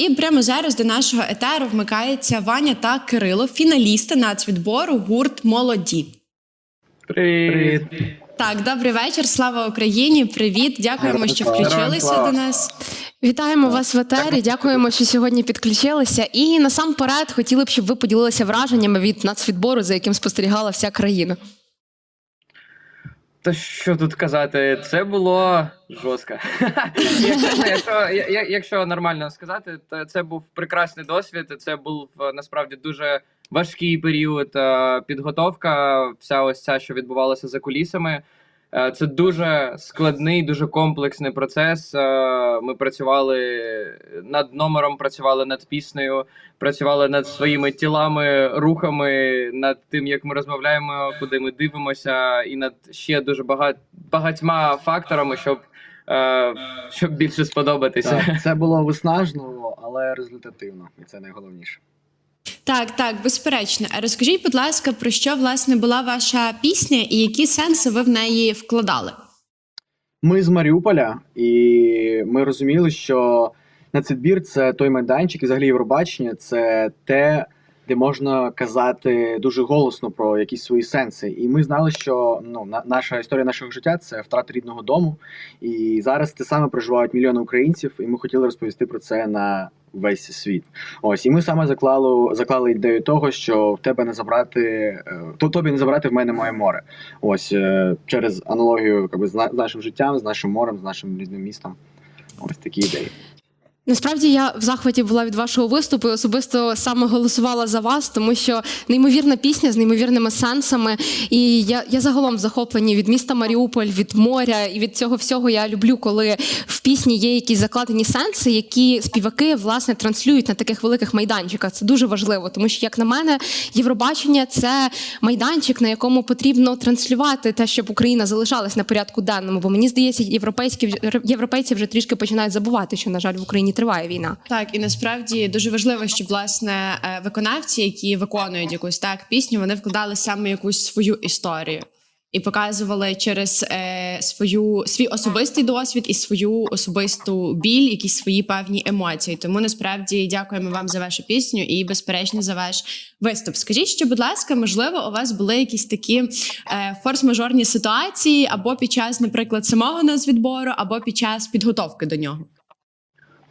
і прямо зараз до нашого етеру вмикається Ваня та Кирило, фіналісти нацвідбору гурт Молоді. Привіт. Так, добрий вечір. Слава Україні! Привіт! Дякуємо, що включилися до нас. Вітаємо вас в етері. Дякуємо, що сьогодні підключилися. І насамперед хотіли б, щоб ви поділилися враженнями від нацвідбору, за яким спостерігала вся країна. Та що тут казати? Це було жорстко. якщо, якщо, якщо нормально сказати, то це був прекрасний досвід. Це був е, насправді дуже важкий період. е, Підготовка, вся ось ця, що відбувалася за кулісами. Е, Це дуже складний, дуже комплексний процес. Е, Ми працювали над номером, працювали над піснею, працювали над своїми тілами, рухами, над тим, як ми розмовляємо, куди ми дивимося, і над ще дуже багать, багатьма факторами, щоб, е, щоб більше сподобатися. Так, це було виснажливо, але результативно, і це найголовніше. Так, так, безперечно. Розкажіть, будь ласка, про що власне була ваша пісня і які сенси ви в неї вкладали? Ми з Маріуполя, і ми розуміли, що нацвідбір це той майданчик, і взагалі Євробачення це те, де можна казати дуже голосно про якісь свої сенси. І ми знали, що ну на- наша історія нашого життя це втрата рідного дому. І зараз те саме проживають мільйони українців, і ми хотіли розповісти про це на весь світ. Ось і ми саме заклали, заклали ідею того, що в тебе не забрати, е, то тобі не забрати в мене моє море. Ось е, через аналогію якби, з, нашим життям, з нашим морем, з нашим рідним містом. Ось такі ідеї. Насправді я в захваті була від вашого виступу і особисто саме голосувала за вас, тому що неймовірна пісня з неймовірними сенсами. І я, я загалом в захопленні від міста Маріуполь, від моря і від цього всього я люблю, коли в пісні є якісь закладені сенси, які співаки власне транслюють на таких великих майданчиках. Це дуже важливо, тому що, як на мене, Євробачення це майданчик, на якому потрібно транслювати те, щоб Україна залишалась на порядку денному. Бо мені здається, європейські європейці вже трішки починають забувати, що на жаль в Україні триває війна. Так, і насправді дуже важливо, щоб власне е, виконавці, які виконують якусь так пісню, вони вкладали саме якусь свою історію і показували через е, свою свій особистий досвід і свою особисту біль, якісь свої певні емоції. Тому насправді дякуємо вам за вашу пісню і безперечно за ваш виступ. Скажіть, що, будь ласка, можливо, у вас були якісь такі е, форс-мажорні ситуації або під час, наприклад, самого нацвідбору, або під час підготовки до нього.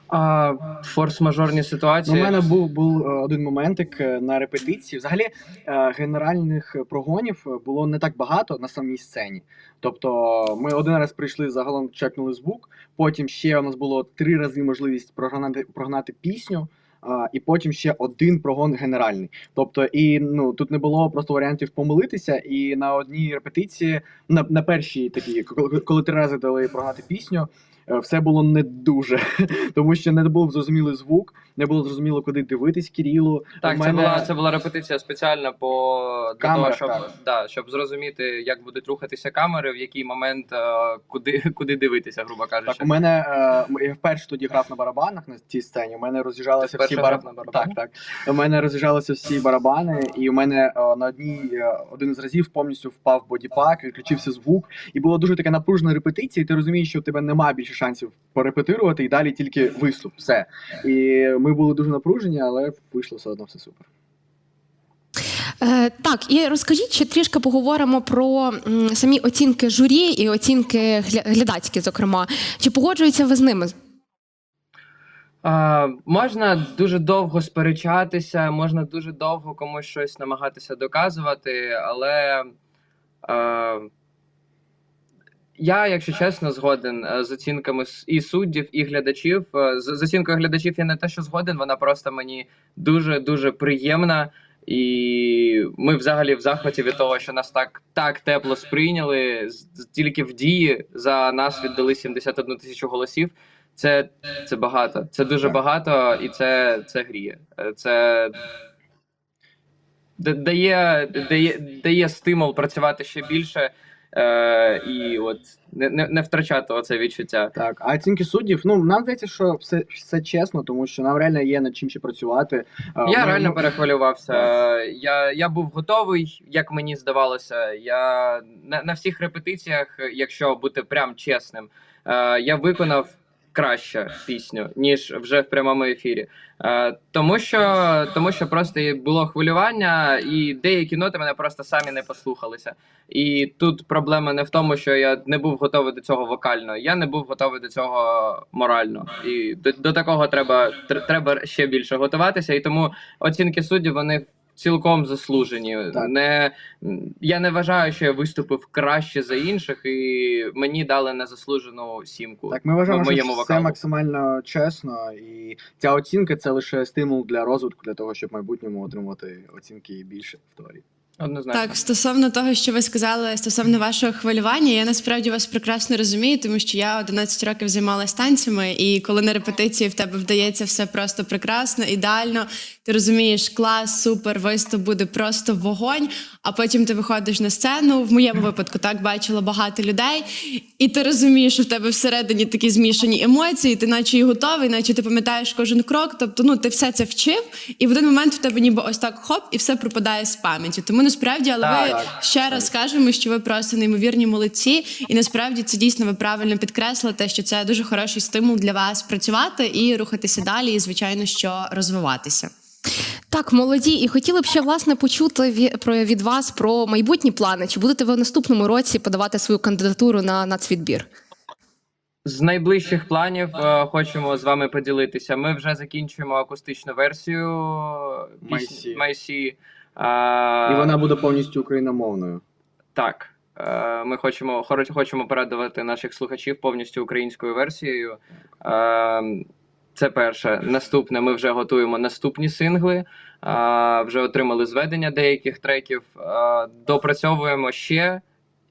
А форс-мажорні ситуації. у мене був, був е, один моментик е, на репетиції. Взагалі, е, генеральних прогонів було не так багато на самій сцені. Тобто, ми один раз прийшли, загалом чекнули звук. Потім ще у нас було три рази можливість прогнати, прогнати пісню. А, і потім ще один прогон генеральний. Тобто, і ну тут не було просто варіантів помилитися. І на одній репетиції, на, на першій такій, коли, коли три рази дали прогнати пісню, все було не дуже, тому що не був зрозумілий звук, не було зрозуміло, куди дивитись Кирилу. Так, У це була це була репетиція спеціальна по для Камера, того, щоб так. да, щоб зрозуміти, як будуть рухатися камери, в який момент е, куди куди дивитися, грубо кажучи. Так, у мене е, я вперше тоді грав на барабанах на цій сцені. У мене роз'їжджалися всі барабани. Так, так. У мене роз'їжджалися всі барабани, і у мене е, на одній е, один з разів повністю впав бодіпак, відключився звук, і було дуже таке напружена репетиція. І ти розумієш, що у тебе немає більше шансів порепетирувати, і далі тільки виступ. Все. І ми були дуже напружені, але вийшло все одно все супер. Е, так, і розкажіть ще трішки поговоримо про м, самі оцінки журі і оцінки глядацькі, зокрема. Чи погоджуєтеся ви з ними? А, можна дуже довго сперечатися, можна дуже довго комусь щось намагатися доказувати, але а, я, якщо чесно, згоден е, з оцінками і суддів, і глядачів. Е, З, оцінкою глядачів я не те, що згоден, вона просто мені дуже дуже приємна. І ми взагалі в захваті від того, що нас так так тепло сприйняли. Тільки в дії за нас віддали 71 тисячу голосів. Це, це багато. Це дуже багато, і це, це гріє. Е, Це дає, дає, дає стимул працювати ще більше. Е, і от не, не, не втрачати оце відчуття. Так, а оцінки суддів, ну нам здається, що все, все чесно, тому що нам реально є над чим ще працювати. Е, Я ми- реально перехвилювався. Я, я був готовий, як мені здавалося. Я на, на всіх репетиціях, якщо бути прям чесним, е, я виконав краще пісню, ніж вже в прямому ефірі. Е, тому що тому що просто було хвилювання, і деякі ноти мене просто самі не послухалися. І тут проблема не в тому, що я не був готовий до цього вокально, я не був готовий до цього морально. І до, до такого треба тр- треба ще більше готуватися. І тому оцінки суддів вони цілком заслужені. Так. Не я не вважаю, що я виступив краще за інших, і мені дали незаслужену сімку. Так, ми вважаємо, що все вокалу. максимально чесно, і ця оцінка це лише стимул для розвитку, для того, щоб в майбутньому отримувати оцінки більше в творі. Однозначно. Так, стосовно того, що ви сказали стосовно вашого хвилювання, я насправді вас прекрасно розумію, тому що я 11 років займалася танцями, і коли на репетиції в тебе вдається все просто прекрасно, ідеально, ти розумієш, клас, супер, виступ буде просто вогонь. А потім ти виходиш на сцену. В моєму випадку так бачила багато людей, і ти розумієш, що в тебе всередині такі змішані емоції, ти наче і готовий, наче ти пам'ятаєш кожен крок. Тобто, ну ти все це вчив, і в один момент в тебе ніби ось так хоп, і все пропадає з пам'яті. Тому насправді, але Так, ви так, ще раз скажемо, що ви просто неймовірні молодці, і насправді це дійсно ви правильно підкреслите, що це дуже хороший стимул для вас працювати і рухатися далі, і звичайно, що розвиватися. Так, молоді, і хотіли б ще власне почути про від вас про майбутні плани. Чи будете ви в наступному році подавати свою кандидатуру на нацвідбір? З найближчих планів е, хочемо з вами поділитися. Ми вже закінчуємо акустичну версію пісні Майсі. І вона буде повністю україномовною. Так. Е, Ми хочемо, хочемо порадувати наших слухачів повністю українською версією. Е, Це перше. Наступне, ми вже готуємо наступні сингли. Е, Вже отримали зведення деяких треків. Допрацьовуємо ще.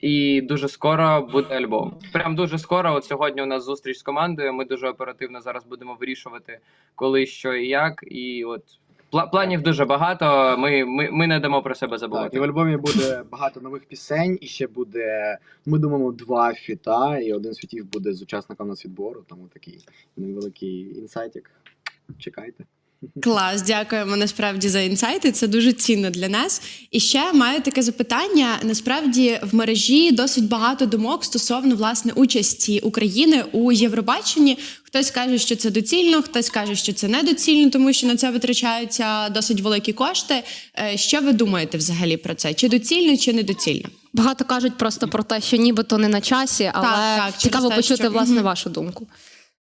І дуже скоро буде альбом. Прям дуже скоро. От сьогодні у нас зустріч з командою. Ми дуже оперативно зараз будемо вирішувати, коли, що і як. І от планів дуже багато. Ми, ми, ми не дамо про себе забувати. Так, і в альбомі буде багато нових пісень, і ще буде, ми думаємо, два фіта, і один з фітів буде з учасником нацвідбору, тому такий невеликий інсайтик. Чекайте. Клас, дякуємо насправді за інсайти. Це дуже цінно для нас. І ще маю таке запитання. Насправді в мережі досить багато думок стосовно власне участі України у Євробаченні. Хтось каже, що це доцільно, хтось каже, що це недоцільно, тому що на це витрачаються досить великі кошти. Е, Що ви думаєте взагалі про це? Чи доцільно, чи недоцільно? Багато кажуть просто про те, що нібито не на часі, але так, через цікаво те, почути що- власне вашу думку.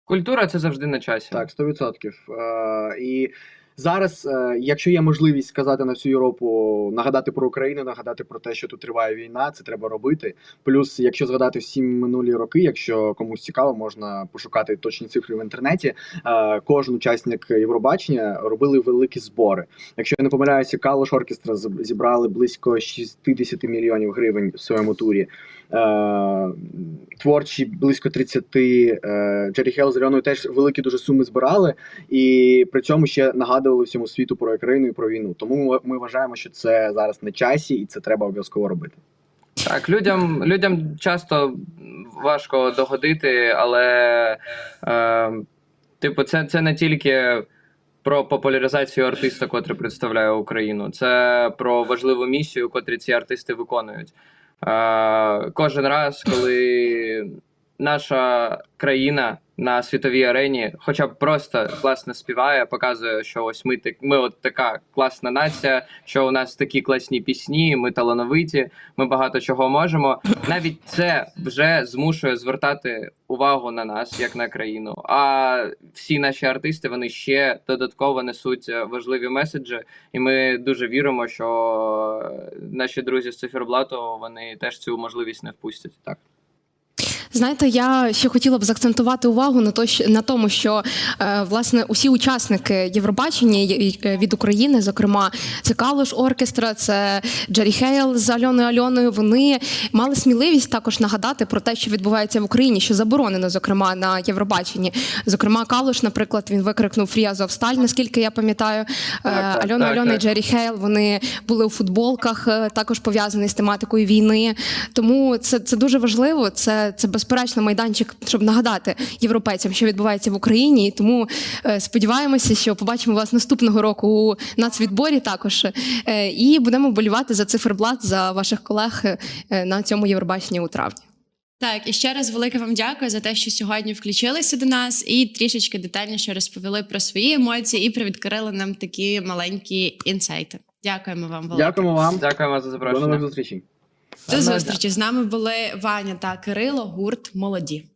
Культура це завжди на часі. Так, 100%. Е, і зараз, е, якщо є можливість сказати на всю Європу, нагадати про Україну, нагадати про те, що тут триває війна, це треба робити. Плюс, якщо згадати всі минулі роки, якщо комусь цікаво, можна пошукати точні цифри в інтернеті. Е, кожен учасник Євробачення робили великі збори. Якщо я не помиляюся, Калош Оркестра зібрали близько 60 мільйонів гривень в своєму турі. Е, творчі близько 30, е, Джері Хелл з Ріоною теж великі дуже суми збирали, і при цьому ще нагадували всьому світу про Україну і про війну. Тому ми, вважаємо, що це зараз на часі, і це треба обов'язково робити. Так, людям, людям часто важко догодити, але е, типу, це, це не тільки про популяризацію артиста, котрий представляє Україну. Це про важливу місію, котрі ці артисти виконують. Е, кожен раз, коли наша країна на світовій арені, хоча б просто класно співає, показує, що ось ми так, ми от така класна нація, що у нас такі класні пісні, ми талановиті, ми багато чого можемо. Навіть це вже змушує звертати увагу на нас як на країну. А всі наші артисти вони ще додатково несуть важливі меседжі, і ми дуже віримо, що наші друзі з циферблату вони теж цю можливість не впустять. Знаєте, я ще хотіла б заакцентувати увагу на то, на тому, що е, власне усі учасники Євробачення е, від України, зокрема, це Калуш Оркестра, це Джері Хейл з Альоною Альоною. Вони мали сміливість також нагадати про те, що відбувається в Україні, що заборонено, зокрема на Євробаченні. Зокрема, Калуш, наприклад, він викрикнув Фрі Азовсталь, наскільки я пам'ятаю. Е, Так, так, Альона так, і. Джері Хейл вони були у футболках, також пов'язані з тематикою війни. Тому це, це дуже важливо. Це, це безперечно майданчик, щоб нагадати європейцям, що відбувається в Україні. І Тому е, сподіваємося, що побачимо вас наступного року у нацвідборі також. Е, і будемо болівати за циферблат за ваших колег е, на цьому Євробаченні у травні. Так, і ще раз велике вам дякую за те, що сьогодні включилися до нас і трішечки детальніше розповіли про свої емоції і привідкрили нам такі маленькі інсайти. Дякуємо вам, велике. Дякуємо вам. Дякуємо за запрошення. До нових зустрічей. До зустрічі з нами були Ваня та Кирило, гурт молоді.